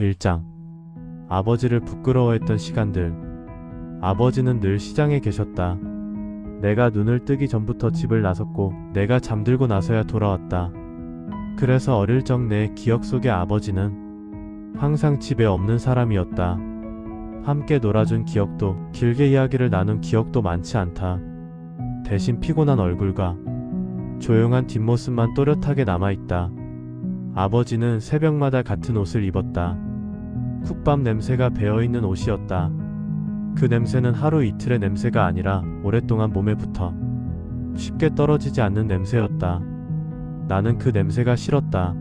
1장 아버지를 부끄러워했던 시간들 아버지는 늘 시장에 계셨다. 내가 눈을 뜨기 전부터 집을 나섰고 내가 잠들고 나서야 돌아왔다. 그래서 어릴 적 내 기억 속의 아버지는 항상 집에 없는 사람이었다. 함께 놀아준 기억도 길게 이야기를 나눈 기억도 많지 않다. 대신 피곤한 얼굴과 조용한 뒷모습만 또렷하게 남아있다. 아버지는 새벽마다 같은 옷을 입었다. 쿡밥 냄새가 배어있는 옷이었다. 그 냄새는 하루 이틀의 냄새가 아니라 오랫동안 몸에 붙어 쉽게 떨어지지 않는 냄새였다. 나는 그 냄새가 싫었다.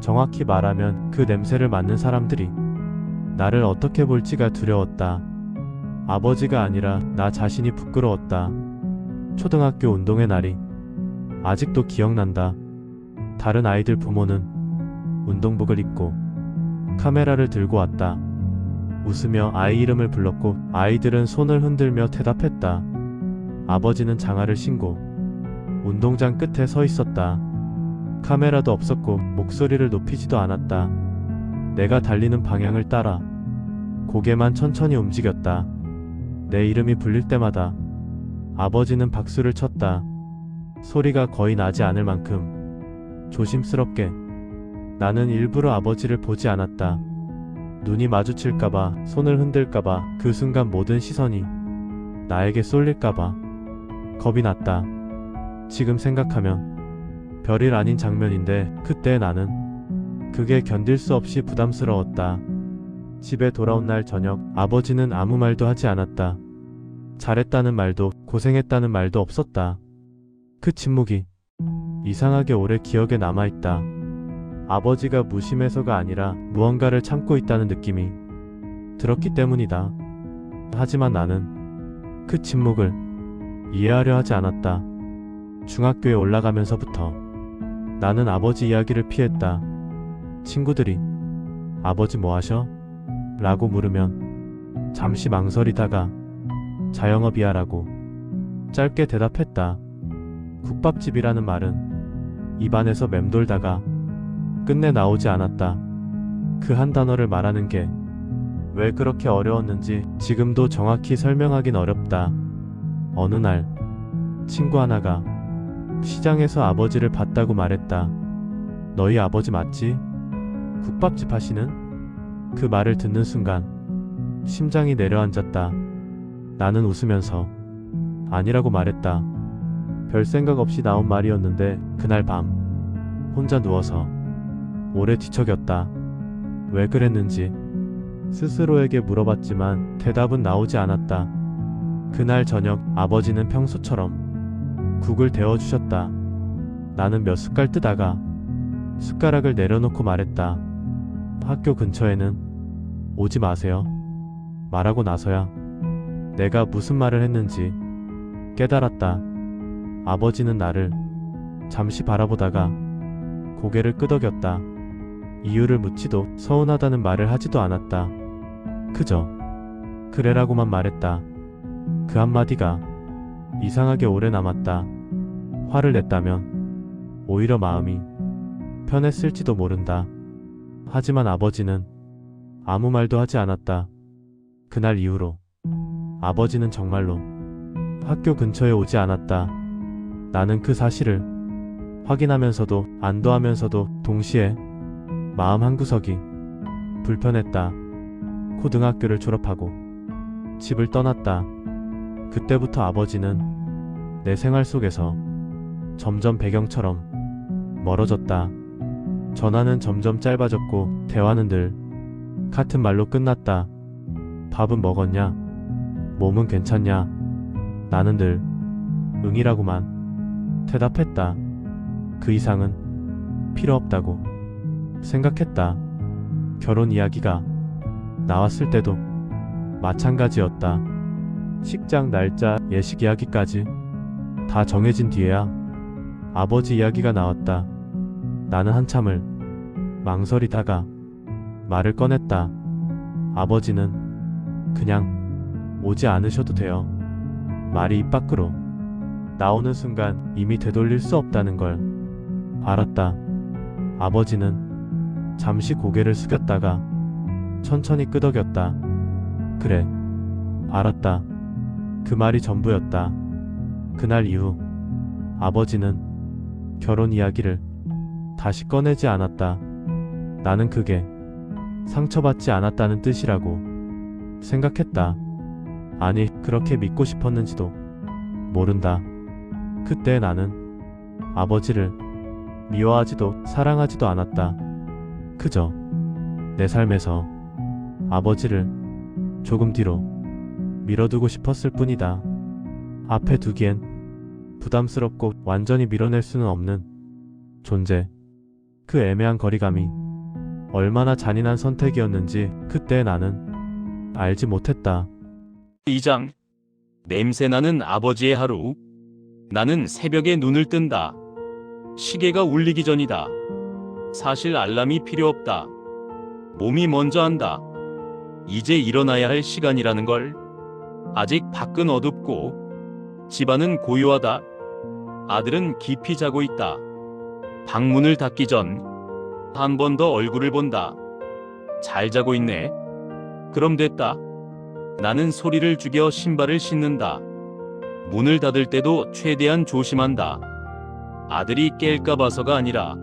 정확히 말하면 그 냄새를 맡는 사람들이 나를 어떻게 볼지가 두려웠다. 아버지가 아니라 나 자신이 부끄러웠다. 초등학교 운동의 날이 아직도 기억난다. 다른 아이들 부모는 운동복을 입고 카메라를 들고 왔다. 웃으며 아이 이름을 불렀고 아이들은 손을 흔들며 대답했다. 아버지는 장화를 신고 운동장 끝에 서 있었다. 카메라도 없었고 목소리를 높이지도 않았다. 내가 달리는 방향을 따라 고개만 천천히 움직였다. 내 이름이 불릴 때마다 아버지는 박수를 쳤다. 소리가 거의 나지 않을 만큼 조심스럽게 나는 일부러 아버지를 보지 않았다. 눈이 마주칠까봐, 손을 흔들까봐, 그 순간 모든 시선이 나에게 쏠릴까봐 겁이 났다. 지금 생각하면 별일 아닌 장면인데 그때 나는 그게 견딜 수 없이 부담스러웠다. 집에 돌아온 날 저녁 아버지는 아무 말도 하지 않았다. 잘했다는 말도 고생했다는 말도 없었다. 그 침묵이 이상하게 오래 기억에 남아있다. 아버지가 무심해서가 아니라 무언가를 참고 있다는 느낌이 들었기 때문이다. 하지만 나는 그 침묵을 이해하려 하지 않았다. 중학교에 올라가면서부터 나는 아버지 이야기를 피했다. 친구들이 아버지 뭐 하셔? 라고 물으면 잠시 망설이다가 자영업이야 라고 짧게 대답했다. 국밥집이라는 말은 입안에서 맴돌다가 끝내 나오지 않았다. 그 한 단어를 말하는 게 왜 그렇게 어려웠는지 지금도 정확히 설명하긴 어렵다. 어느 날 친구 하나가 시장에서 아버지를 봤다고 말했다. 너희 아버지 맞지? 국밥집 하시는? 그 말을 듣는 순간 심장이 내려앉았다. 나는 웃으면서 아니라고 말했다. 별 생각 없이 나온 말이었는데 그날 밤 혼자 누워서 오래 뒤척였다. 왜 그랬는지 스스로에게 물어봤지만 대답은 나오지 않았다. 그날 저녁 아버지는 평소처럼 국을 데워주셨다. 나는 몇 숟갈 뜨다가 숟가락을 내려놓고 말했다. 학교 근처에는 오지 마세요. 말하고 나서야 내가 무슨 말을 했는지 깨달았다. 아버지는 나를 잠시 바라보다가 고개를 끄덕였다. 이유를 묻지도 서운하다는 말을 하지도 않았다. 그저 그래라고만 말했다. 그 한마디가 이상하게 오래 남았다. 화를 냈다면 오히려 마음이 편했을지도 모른다. 하지만 아버지는 아무 말도 하지 않았다. 그날 이후로 아버지는 정말로 학교 근처에 오지 않았다. 나는 그 사실을 확인하면서도 안도하면서도 동시에 마음 한구석이 불편했다. 고등학교를 졸업하고 집을 떠났다. 그때부터 아버지는 내 생활 속에서 점점 배경처럼 멀어졌다. 전화는 점점 짧아졌고 대화는 늘 같은 말로 끝났다. 밥은 먹었냐? 몸은 괜찮냐? 나는 늘 응이라고만 대답했다. 그 이상은 필요 없다고 생각했다. 결혼 이야기가 나왔을 때도 마찬가지였다. 식장 날짜, 예식 이야기까지 다 정해진 뒤에야 아버지 이야기가 나왔다. 나는 한참을 망설이다가 말을 꺼냈다. 아버지는 그냥 오지 않으셔도 돼요. 말이 입 밖으로 나오는 순간 이미 되돌릴 수 없다는 걸 알았다. 아버지는 잠시 고개를 숙였다가 천천히 끄덕였다. 그래. 알았다. 그 말이 전부였다. 그날 이후 아버지는 결혼 이야기를 다시 꺼내지 않았다. 나는 그게 상처받지 않았다는 뜻이라고 생각했다. 아니, 그렇게 믿고 싶었는지도 모른다. 그때 나는 아버지를 미워하지도 사랑하지도 않았다. 그저 내 삶에서 아버지를 조금 뒤로 밀어두고 싶었을 뿐이다. 앞에 두기엔 부담스럽고 완전히 밀어낼 수는 없는 존재. 그 애매한 거리감이 얼마나 잔인한 선택이었는지 그때 나는 알지 못했다. 2장 냄새나는 아버지의 하루 나는 새벽에 눈을 뜬다. 시계가 울리기 전이다. 사실 알람이 필요 없다. 몸이 먼저 한다. 이제 일어나야 할 시간이라는 걸. 아직 밖은 어둡고 집안은 고요하다. 아들은 깊이 자고 있다. 방문을 닫기 전 한 번 더 얼굴을 본다. 잘 자고 있네. 그럼 됐다. 나는 소리를 죽여 신발을 신는다. 문을 닫을 때도 최대한 조심한다. 아들이 깰까 봐서가 아니라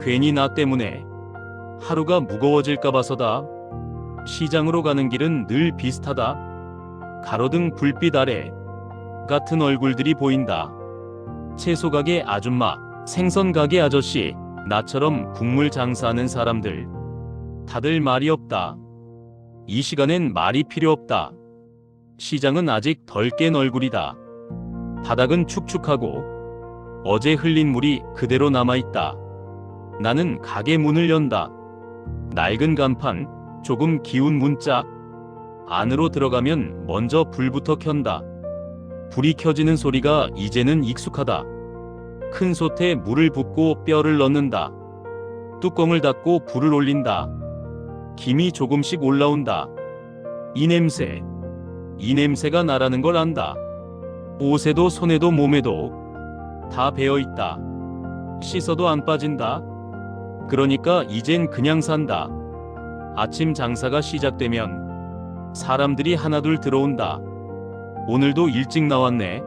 괜히 나 때문에 하루가 무거워질까 봐서다. 시장으로 가는 길은 늘 비슷하다. 가로등 불빛 아래 같은 얼굴들이 보인다. 채소 가게 아줌마, 생선 가게 아저씨, 나처럼 국물 장사하는 사람들. 다들 말이 없다. 이 시간엔 말이 필요 없다. 시장은 아직 덜 깬 얼굴이다. 바닥은 축축하고 어제 흘린 물이 그대로 남아있다. 나는 가게 문을 연다. 낡은 간판, 조금 기운 문짝. 안으로 들어가면 먼저 불부터 켠다. 불이 켜지는 소리가 이제는 익숙하다. 큰 솥에 물을 붓고 뼈를 넣는다. 뚜껑을 닫고 불을 올린다. 김이 조금씩 올라온다. 이 냄새. 이 냄새가 나라는 걸 안다. 옷에도 손에도 몸에도 다 배어 있다. 씻어도 안 빠진다. 그러니까 이젠 그냥 산다. 아침 장사가 시작되면 사람들이 하나둘 들어온다. 오늘도 일찍 나왔네.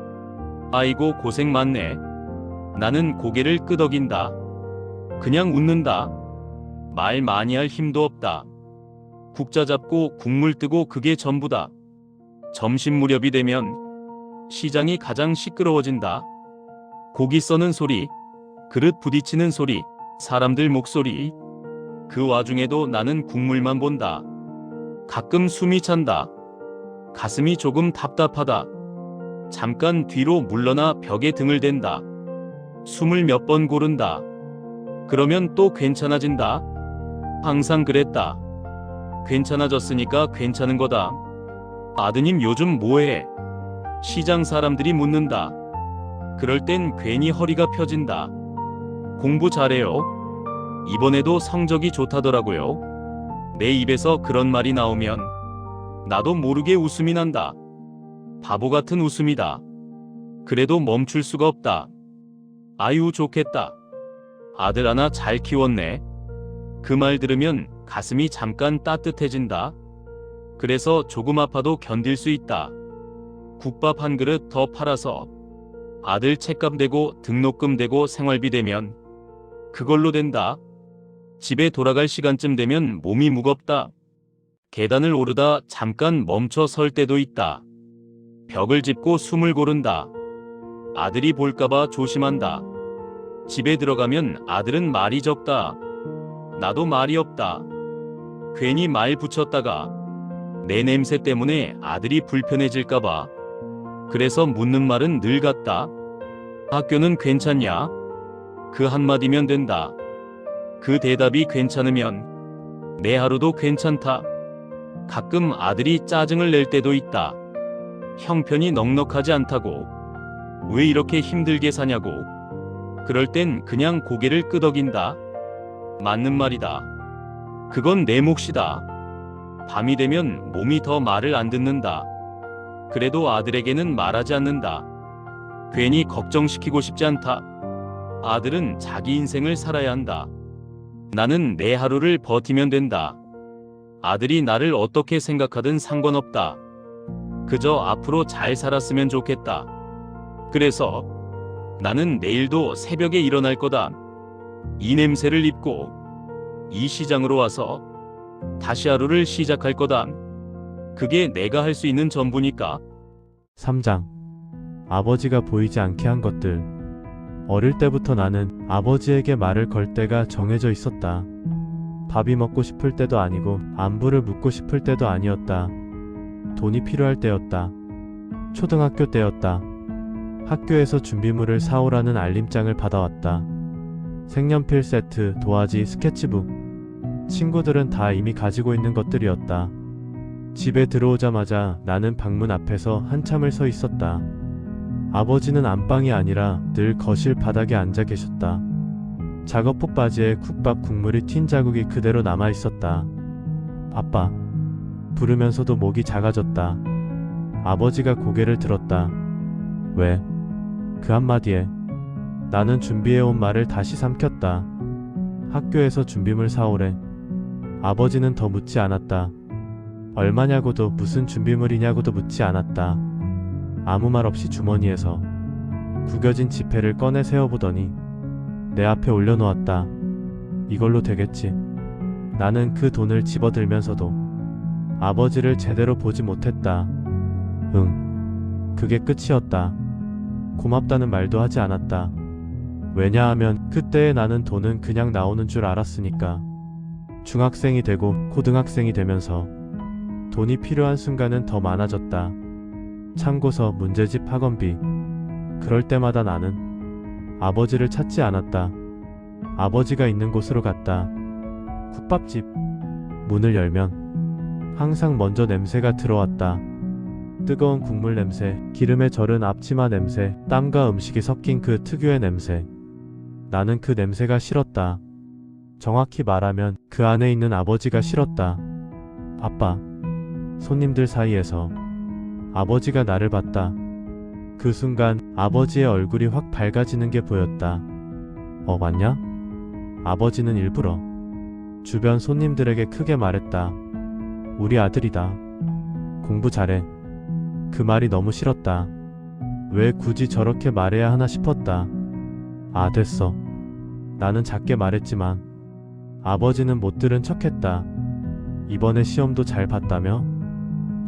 아이고 고생 많네. 나는 고개를 끄덕인다. 그냥 웃는다. 말 많이 할 힘도 없다. 국자 잡고 국물 뜨고 그게 전부다. 점심 무렵이 되면 시장이 가장 시끄러워진다. 고기 써는 소리, 그릇 부딪히는 소리, 사람들 목소리. 그 와중에도 나는 국물만 본다. 가끔 숨이 찬다. 가슴이 조금 답답하다. 잠깐 뒤로 물러나 벽에 등을 댄다. 숨을 몇 번 고른다. 그러면 또 괜찮아진다. 항상 그랬다. 괜찮아졌으니까 괜찮은 거다. 아드님 요즘 뭐해? 시장 사람들이 묻는다. 그럴 땐 괜히 허리가 펴진다. 공부 잘해요. 이번에도 성적이 좋다더라고요. 내 입에서 그런 말이 나오면 나도 모르게 웃음이 난다. 바보 같은 웃음이다. 그래도 멈출 수가 없다. 아유 좋겠다. 아들 하나 잘 키웠네. 그 말 들으면 가슴이 잠깐 따뜻해진다. 그래서 조금 아파도 견딜 수 있다. 국밥 한 그릇 더 팔아서 아들 책감 되고 등록금 되고 생활비 되면 그걸로 된다. 집에 돌아갈 시간쯤 되면 몸이 무겁다. 계단을 오르다 잠깐 멈춰 설 때도 있다. 벽을 짚고 숨을 고른다. 아들이 볼까봐 조심한다. 집에 들어가면 아들은 말이 적다. 나도 말이 없다. 괜히 말 붙였다가 내 냄새 때문에 아들이 불편해질까봐. 그래서 묻는 말은 늘 같다. 학교는 괜찮냐? 그 한마디면 된다. 그 대답이 괜찮으면 내 하루도 괜찮다. 가끔 아들이 짜증을 낼 때도 있다. 형편이 넉넉하지 않다고. 왜 이렇게 힘들게 사냐고. 그럴 땐 그냥 고개를 끄덕인다. 맞는 말이다. 그건 내 몫이다. 밤이 되면 몸이 더 말을 안 듣는다. 그래도 아들에게는 말하지 않는다. 괜히 걱정시키고 싶지 않다. 아들은 자기 인생을 살아야 한다. 나는 내 하루를 버티면 된다. 아들이 나를 어떻게 생각하든 상관없다. 그저 앞으로 잘 살았으면 좋겠다. 그래서 나는 내일도 새벽에 일어날 거다. 이 냄새를 입고 이 시장으로 와서 다시 하루를 시작할 거다. 그게 내가 할 수 있는 전부니까. 3장. 아버지가 보이지 않게 한 것들. 어릴 때부터 나는 아버지에게 말을 걸 때가 정해져 있었다. 밥이 먹고 싶을 때도 아니고 안부를 묻고 싶을 때도 아니었다. 돈이 필요할 때였다. 초등학교 때였다. 학교에서 준비물을 사오라는 알림장을 받아왔다. 색연필 세트, 도화지, 스케치북. 친구들은 다 이미 가지고 있는 것들이었다. 집에 들어오자마자 나는 방문 앞에서 한참을 서 있었다. 아버지는 안방이 아니라 늘 거실 바닥에 앉아 계셨다. 작업복 바지에 국밥 국물이 튄 자국이 그대로 남아 있었다. 아빠. 부르면서도 목이 작아졌다. 아버지가 고개를 들었다. 왜? 그 한마디에 나는 준비해온 말을 다시 삼켰다. 학교에서 준비물 사오래. 아버지는 더 묻지 않았다. 얼마냐고도 무슨 준비물이냐고도 묻지 않았다. 아무 말 없이 주머니에서 구겨진 지폐를 꺼내 세어보더니 내 앞에 올려놓았다. 이걸로 되겠지. 나는 그 돈을 집어들면서도 아버지를 제대로 보지 못했다. 응. 그게 끝이었다. 고맙다는 말도 하지 않았다. 왜냐하면 그때의 나는 돈은 그냥 나오는 줄 알았으니까. 중학생이 되고 고등학생이 되면서 돈이 필요한 순간은 더 많아졌다. 참고서 문제집 학원비. 그럴 때마다 나는 아버지를 찾지 않았다. 아버지가 있는 곳으로 갔다. 국밥집. 문을 열면 항상 먼저 냄새가 들어왔다. 뜨거운 국물 냄새, 기름에 절은 앞치마 냄새, 땀과 음식이 섞인 그 특유의 냄새. 나는 그 냄새가 싫었다. 정확히 말하면 그 안에 있는 아버지가 싫었다. 아빠. 손님들 사이에서 아버지가 나를 봤다. 그 순간 아버지의 얼굴이 확 밝아지는 게 보였다. 어, 맞냐? 아버지는 일부러 주변 손님들에게 크게 말했다. 우리 아들이다. 공부 잘해. 그 말이 너무 싫었다. 왜 굳이 저렇게 말해야 하나 싶었다. 아, 됐어. 나는 작게 말했지만 아버지는 못 들은 척 했다. 이번에 시험도 잘 봤다며?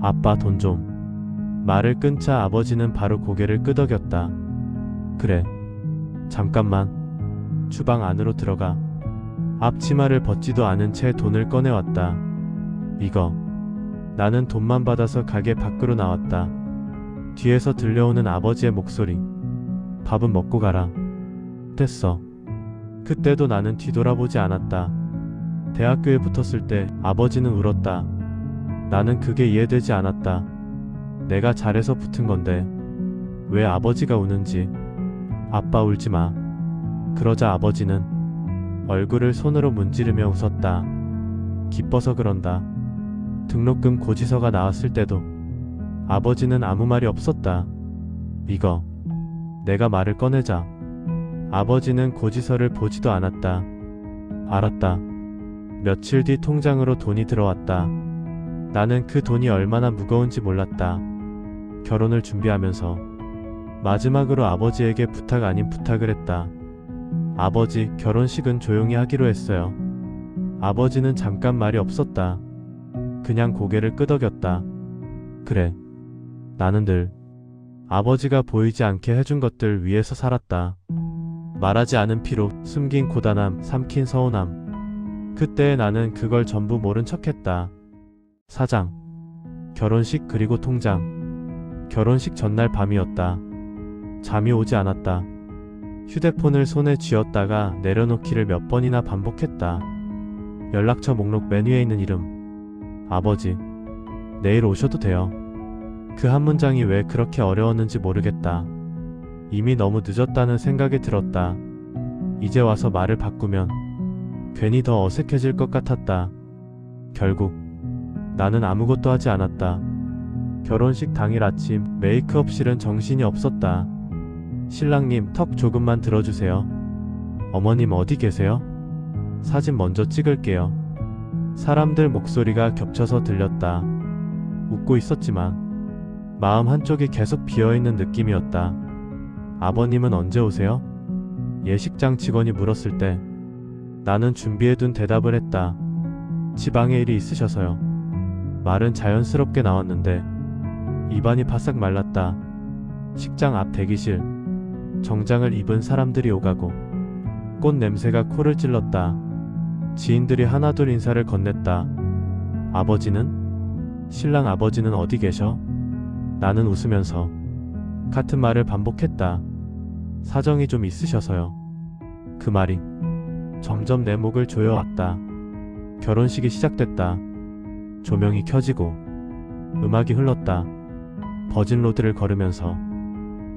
아빠 돈 좀. 말을 끊자 아버지는 바로 고개를 끄덕였다. 그래. 잠깐만. 주방 안으로 들어가. 앞치마를 벗지도 않은 채 돈을 꺼내왔다. 이거. 나는 돈만 받아서 가게 밖으로 나왔다. 뒤에서 들려오는 아버지의 목소리. 밥은 먹고 가라. 됐어. 그때도 나는 뒤돌아보지 않았다. 대학교에 붙었을 때 아버지는 울었다. 나는 그게 이해되지 않았다. 내가 잘해서 붙은 건데 왜 아버지가 우는지. 아빠 울지 마. 그러자 아버지는 얼굴을 손으로 문지르며 웃었다. 기뻐서 그런다. 등록금 고지서가 나왔을 때도 아버지는 아무 말이 없었다. 이거 내가 말을 꺼내자. 아버지는 고지서를 보지도 않았다. 알았다. 며칠 뒤 통장으로 돈이 들어왔다. 나는 그 돈이 얼마나 무거운지 몰랐다. 결혼을 준비하면서 마지막으로 아버지에게 부탁 아닌 부탁을 했다. 아버지, 결혼식은 조용히 하기로 했어요. 아버지는 잠깐 말이 없었다. 그냥 고개를 끄덕였다. 그래. 나는 늘 아버지가 보이지 않게 해준 것들 위해서 살았다. 말하지 않은 피로 숨긴 고단함, 삼킨 서운함. 그때 나는 그걸 전부 모른 척했다. 사장. 결혼식 그리고 통장. 결혼식 전날 밤이었다. 잠이 오지 않았다. 휴대폰을 손에 쥐었다가 내려놓기를 몇 번이나 반복했다. 연락처 목록 맨 위에 있는 이름. 아버지. 내일 오셔도 돼요. 그 한 문장이 왜 그렇게 어려웠는지 모르겠다. 이미 너무 늦었다는 생각이 들었다. 이제 와서 말을 바꾸면 괜히 더 어색해질 것 같았다. 결국 나는 아무것도 하지 않았다. 결혼식 당일 아침 메이크업실은 정신이 없었다. 신랑님 턱 조금만 들어주세요. 어머님 어디 계세요? 사진 먼저 찍을게요. 사람들 목소리가 겹쳐서 들렸다. 웃고 있었지만 마음 한쪽이 계속 비어있는 느낌이었다. 아버님은 언제 오세요? 예식장 직원이 물었을 때 나는 준비해둔 대답을 했다. 지방에 일이 있으셔서요. 말은 자연스럽게 나왔는데 입안이 바싹 말랐다. 식장 앞 대기실. 정장을 입은 사람들이 오가고 꽃 냄새가 코를 찔렀다. 지인들이 하나둘 인사를 건넸다. 아버지는? 신랑 아버지는 어디 계셔? 나는 웃으면서 같은 말을 반복했다. 사정이 좀 있으셔서요. 그 말이 점점 내 목을 조여왔다. 결혼식이 시작됐다. 조명이 켜지고 음악이 흘렀다. 버진로드를 걸으면서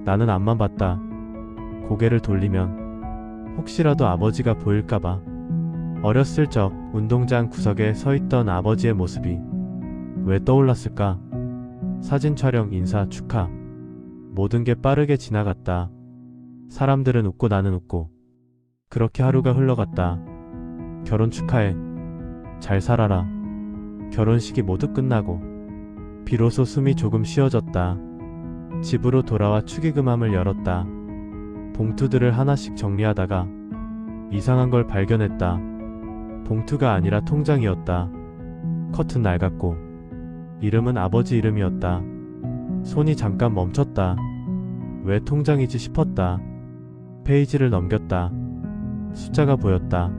나는 앞만 봤다. 고개를 돌리면 혹시라도 아버지가 보일까봐. 어렸을 적 운동장 구석에 서 있던 아버지의 모습이 왜 떠올랐을까? 사진 촬영, 인사, 축하. 모든 게 빠르게 지나갔다. 사람들은 웃고 나는 웃고. 그렇게 하루가 흘러갔다. 결혼 축하해. 잘 살아라. 결혼식이 모두 끝나고 비로소 숨이 조금 쉬어졌다. 집으로 돌아와 축의금함을 열었다. 봉투들을 하나씩 정리하다가 이상한 걸 발견했다. 봉투가 아니라 통장이었다. 커튼 낡았고 이름은 아버지 이름이었다. 손이 잠깐 멈췄다. 왜 통장이지 싶었다. 페이지를 넘겼다. 숫자가 보였다.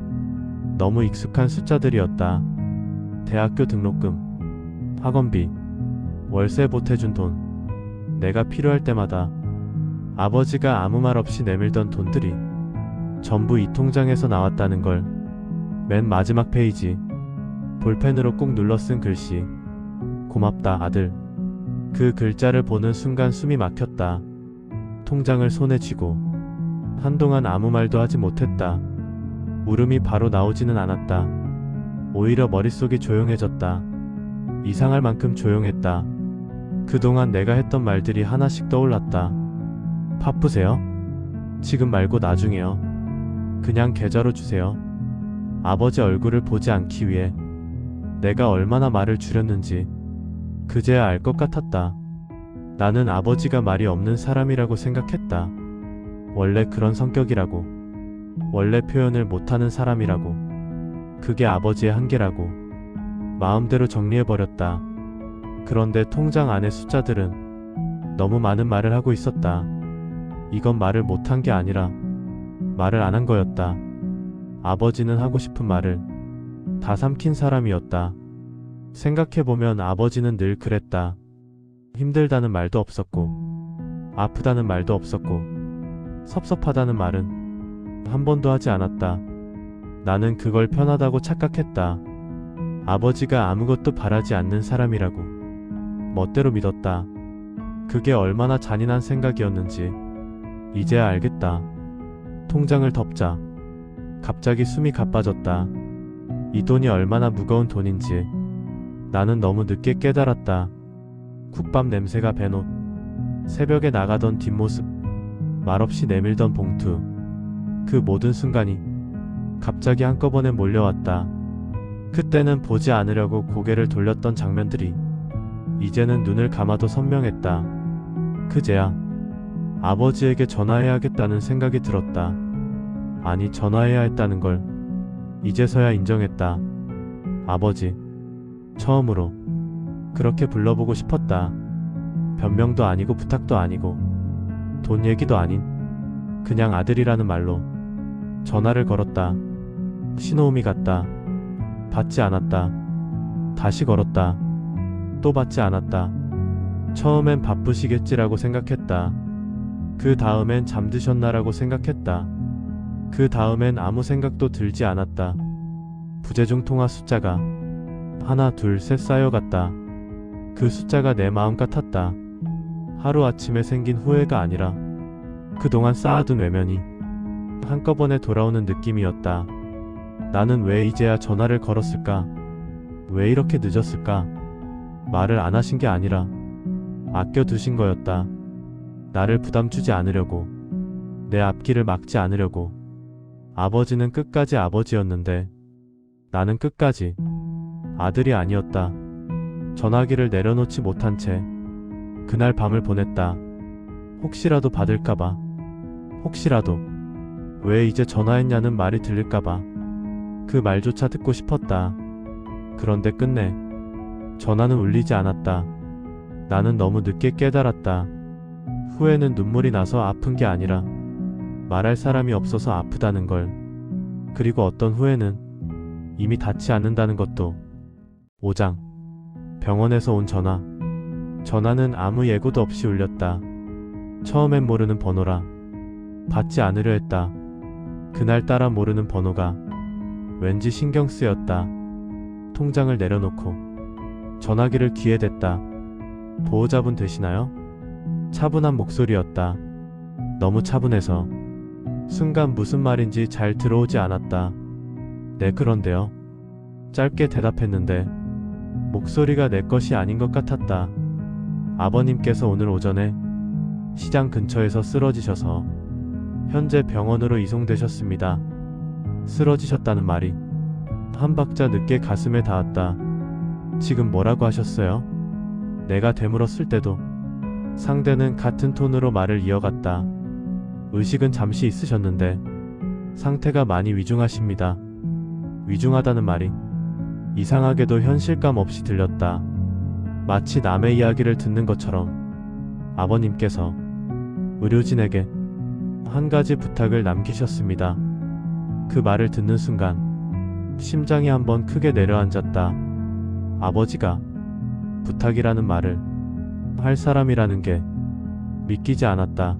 너무 익숙한 숫자들이었다. 대학교 등록금, 학원비, 월세 보태준 돈. 내가 필요할 때마다 아버지가 아무 말 없이 내밀던 돈들이 전부 이 통장에서 나왔다는 걸. 맨 마지막 페이지. 볼펜으로 꾹 눌러 쓴 글씨. 고맙다, 아들. 그 글자를 보는 순간 숨이 막혔다. 통장을 손에 쥐고 한동안 아무 말도 하지 못했다. 울음이 바로 나오지는 않았다. 오히려 머릿속이 조용해졌다. 이상할 만큼 조용했다. 그동안 내가 했던 말들이 하나씩 떠올랐다. 바쁘세요? 지금 말고 나중에요. 그냥 계좌로 주세요. 아버지 얼굴을 보지 않기 위해 내가 얼마나 말을 줄였는지 그제야 알 것 같았다. 나는 아버지가 말이 없는 사람이라고 생각했다. 원래 그런 성격이라고. 원래 표현을 못하는 사람이라고. 그게 아버지의 한계라고. 마음대로 정리해버렸다. 그런데 통장 안의 숫자들은 너무 많은 말을 하고 있었다. 이건 말을 못한 게 아니라 말을 안 한 거였다. 아버지는 하고 싶은 말을 다 삼킨 사람이었다. 생각해보면 아버지는 늘 그랬다. 힘들다는 말도 없었고, 아프다는 말도 없었고, 섭섭하다는 말은 한 번도 하지 않았다. 나는 그걸 편하다고 착각했다. 아버지가 아무것도 바라지 않는 사람이라고 멋대로 믿었다. 그게 얼마나 잔인한 생각이었는지 이제야 알겠다. 통장을 덮자. 갑자기 숨이 가빠졌다. 이 돈이 얼마나 무거운 돈인지 나는 너무 늦게 깨달았다. 국밥 냄새가 배옷, 새벽에 나가던 뒷모습, 말없이 내밀던 봉투, 그 모든 순간이 갑자기 한꺼번에 몰려왔다. 그때는 보지 않으려고 고개를 돌렸던 장면들이 이제는 눈을 감아도 선명했다. 그제야 아버지에게 전화해야겠다는 생각이 들었다. 아니, 전화해야 했다는 걸 이제서야 인정했다. 아버지, 처음으로 그렇게 불러보고 싶었다. 변명도 아니고 부탁도 아니고 돈 얘기도 아닌 그냥 아들이라는 말로 전화를 걸었다. 신호음이 갔다. 받지 않았다. 다시 걸었다. 또 받지 않았다. 처음엔 바쁘시겠지라고 생각했다. 그 다음엔 잠드셨나라고 생각했다. 그 다음엔 아무 생각도 들지 않았다. 부재중 통화 숫자가 하나, 둘, 셋 쌓여갔다. 그 숫자가 내 마음 같았다. 하루아침에 생긴 후회가 아니라 그동안 쌓아둔 외면이 한꺼번에 돌아오는 느낌이었다. 나는 왜 이제야 전화를 걸었을까? 왜 이렇게 늦었을까? 말을 안 하신 게 아니라 아껴두신 거였다. 나를 부담 주지 않으려고. 내 앞길을 막지 않으려고. 아버지는 끝까지 아버지였는데 나는 끝까지 아들이 아니었다. 전화기를 내려놓지 못한 채 그날 밤을 보냈다. 혹시라도 받을까봐. 혹시라도 왜 이제 전화했냐는 말이 들릴까봐. 그 말조차 듣고 싶었다. 그런데 끝내 전화는 울리지 않았다. 나는 너무 늦게 깨달았다. 후에는 눈물이 나서 아픈 게 아니라 말할 사람이 없어서 아프다는 걸. 그리고 어떤 후에는 이미 닿지 않는다는 것도. 5장. 병원에서 온 전화. 전화는 아무 예고도 없이 울렸다. 처음엔 모르는 번호라. 받지 않으려 했다. 그날따라 모르는 번호가 왠지 신경 쓰였다. 통장을 내려놓고 전화기를 귀에 댔다. 보호자분 되시나요? 차분한 목소리였다. 너무 차분해서 순간 무슨 말인지 잘 들어오지 않았다. 네, 그런데요. 짧게 대답했는데 목소리가 내 것이 아닌 것 같았다. 아버님께서 오늘 오전에 시장 근처에서 쓰러지셔서 현재 병원으로 이송되셨습니다. 쓰러지셨다는 말이 한 박자 늦게 가슴에 닿았다. 지금 뭐라고 하셨어요? 내가 되물었을 때도 상대는 같은 톤으로 말을 이어갔다. 의식은 잠시 있으셨는데 상태가 많이 위중하십니다. 위중하다는 말이 이상하게도 현실감 없이 들렸다. 마치 남의 이야기를 듣는 것처럼 아버님께서 의료진에게 한 가지 부탁을 남기셨습니다. 그 말을 듣는 순간 심장이 한번 크게 내려앉았다. 아버지가 부탁이라는 말을 할 사람이라는 게 믿기지 않았다.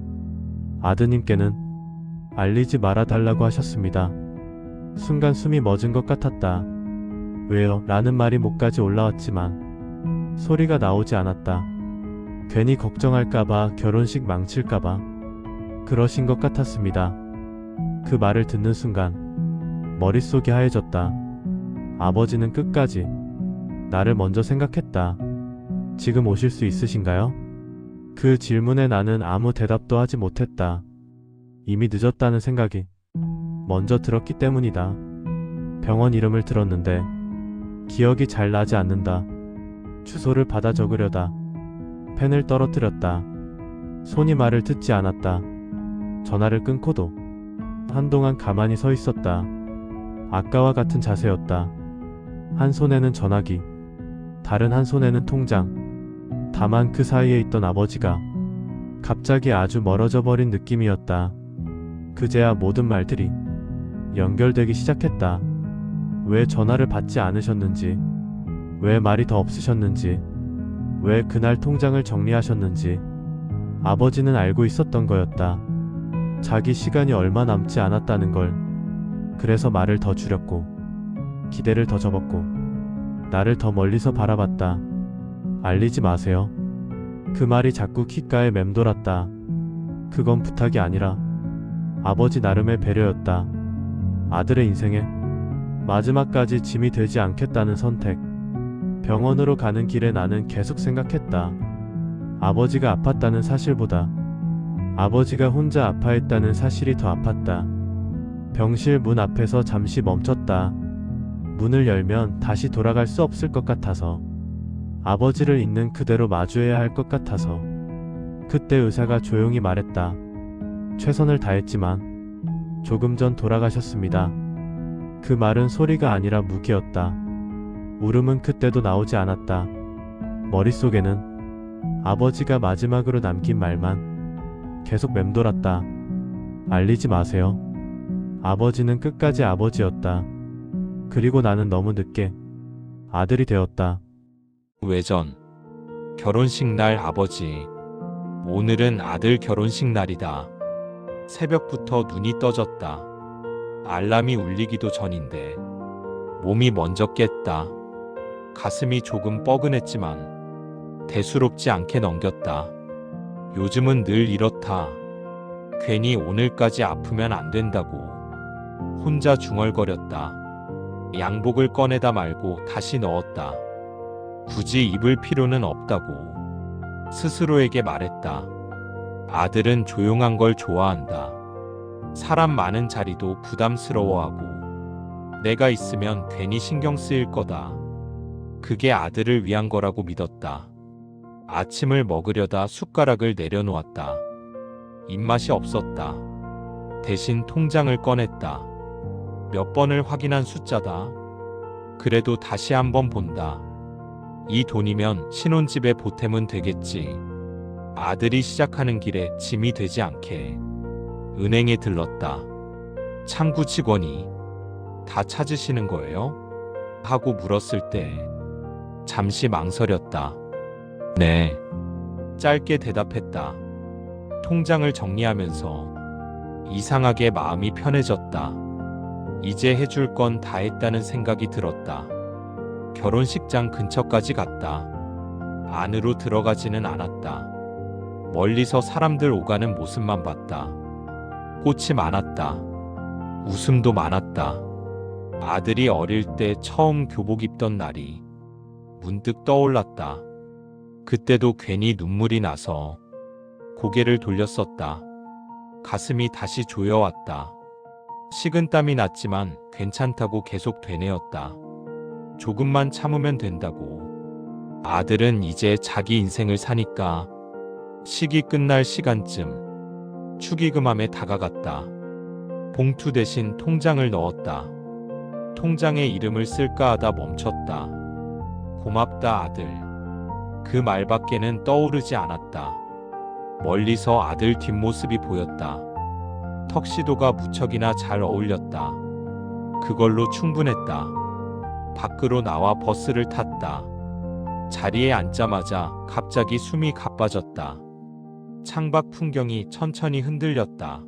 아드님께는 알리지 말아 달라고 하셨습니다. 순간 숨이 멎은 것 같았다. 왜요? 라는 말이 목까지 올라왔지만 소리가 나오지 않았다. 괜히 걱정할까봐 결혼식 망칠까봐 그러신 것 같았습니다. 그 말을 듣는 순간 머릿속이 하얘졌다. 아버지는 끝까지 나를 먼저 생각했다. 지금 오실 수 있으신가요? 그 질문에 나는 아무 대답도 하지 못했다. 이미 늦었다는 생각이 먼저 들었기 때문이다. 병원 이름을 들었는데 기억이 잘 나지 않는다. 주소를 받아 적으려다 펜을 떨어뜨렸다. 손이 말을 듣지 않았다. 전화를 끊고도 한동안 가만히 서 있었다. 아까와 같은 자세였다. 한 손에는 전화기, 다른 한 손에는 통장. 다만 그 사이에 있던 아버지가 갑자기 아주 멀어져 버린 느낌이었다. 그제야 모든 말들이 연결되기 시작했다. 왜 전화를 받지 않으셨는지, 왜 말이 더 없으셨는지, 왜 그날 통장을 정리하셨는지, 아버지는 알고 있었던 거였다. 자기 시간이 얼마 남지 않았다는 걸. 그래서 말을 더 줄였고, 기대를 더 접었고, 나를 더 멀리서 바라봤다. 알리지 마세요. 그 말이 자꾸 귓가에 맴돌았다. 그건 부탁이 아니라 아버지 나름의 배려였다. 아들의 인생에 마지막까지 짐이 되지 않겠다는 선택. 병원으로 가는 길에 나는 계속 생각했다. 아버지가 아팠다는 사실보다 아버지가 혼자 아파했다는 사실이 더 아팠다. 병실 문 앞에서 잠시 멈췄다. 문을 열면 다시 돌아갈 수 없을 것 같아서 아버지를 있는 그대로 마주해야 할 것 같아서 그때 의사가 조용히 말했다. 최선을 다했지만 조금 전 돌아가셨습니다. 그 말은 소리가 아니라 무기였다. 울음은 그때도 나오지 않았다. 머릿속에는 아버지가 마지막으로 남긴 말만 계속 맴돌았다. 알리지 마세요. 아버지는 끝까지 아버지였다. 그리고 나는 너무 늦게 아들이 되었다. 외전 결혼식 날 아버지 오늘은 아들 결혼식 날이다. 새벽부터 눈이 떠졌다. 알람이 울리기도 전인데 몸이 먼저 깼다. 가슴이 조금 뻐근했지만 대수롭지 않게 넘겼다. 요즘은 늘 이렇다. 괜히 오늘까지 아프면 안 된다고 혼자 중얼거렸다. 양복을 꺼내다 말고 다시 넣었다. 굳이 입을 필요는 없다고 스스로에게 말했다. 아들은 조용한 걸 좋아한다. 사람 많은 자리도 부담스러워하고 내가 있으면 괜히 신경 쓰일 거다. 그게 아들을 위한 거라고 믿었다. 아침을 먹으려다 숟가락을 내려놓았다. 입맛이 없었다. 대신 통장을 꺼냈다. 몇 번을 확인한 숫자다. 그래도 다시 한번 본다. 이 돈이면 신혼집에 보탬은 되겠지. 아들이 시작하는 길에 짐이 되지 않게. 은행에 들렀다. 창구 직원이 다 찾으시는 거예요? 하고 물었을 때 잠시 망설였다. 네. 짧게 대답했다. 통장을 정리하면서 이상하게 마음이 편해졌다. 이제 해줄 건 다 했다는 생각이 들었다. 결혼식장 근처까지 갔다. 안으로 들어가지는 않았다. 멀리서 사람들 오가는 모습만 봤다. 꽃이 많았다. 웃음도 많았다. 아들이 어릴 때 처음 교복 입던 날이 문득 떠올랐다. 그때도 괜히 눈물이 나서 고개를 돌렸었다. 가슴이 다시 조여왔다. 식은땀이 났지만 괜찮다고 계속 되뇌었다. 조금만 참으면 된다고. 아들은 이제 자기 인생을 사니까 시기 끝날 시간쯤 축의금함에 다가갔다. 봉투 대신 통장을 넣었다. 통장에 이름을 쓸까 하다 멈췄다. 고맙다 아들. 그 말밖에는 떠오르지 않았다. 멀리서 아들 뒷모습이 보였다. 턱시도가 무척이나 잘 어울렸다. 그걸로 충분했다. 밖으로 나와 버스를 탔다. 자리에 앉자마자 갑자기 숨이 가빠졌다. 창밖 풍경이 천천히 흔들렸다.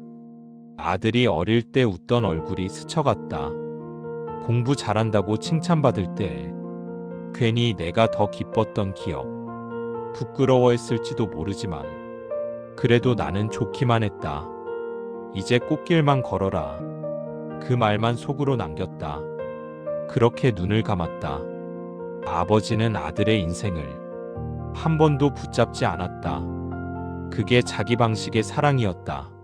아들이 어릴 때 웃던 얼굴이 스쳐갔다. 공부 잘한다고 칭찬받을 때 괜히 내가 더 기뻤던 기억. 부끄러워했을지도 모르지만 그래도 나는 좋기만 했다. 이제 꽃길만 걸어라. 그 말만 속으로 남겼다. 그렇게 눈을 감았다. 아버지는 아들의 인생을 한 번도 붙잡지 않았다. 그게 자기 방식의 사랑이었다.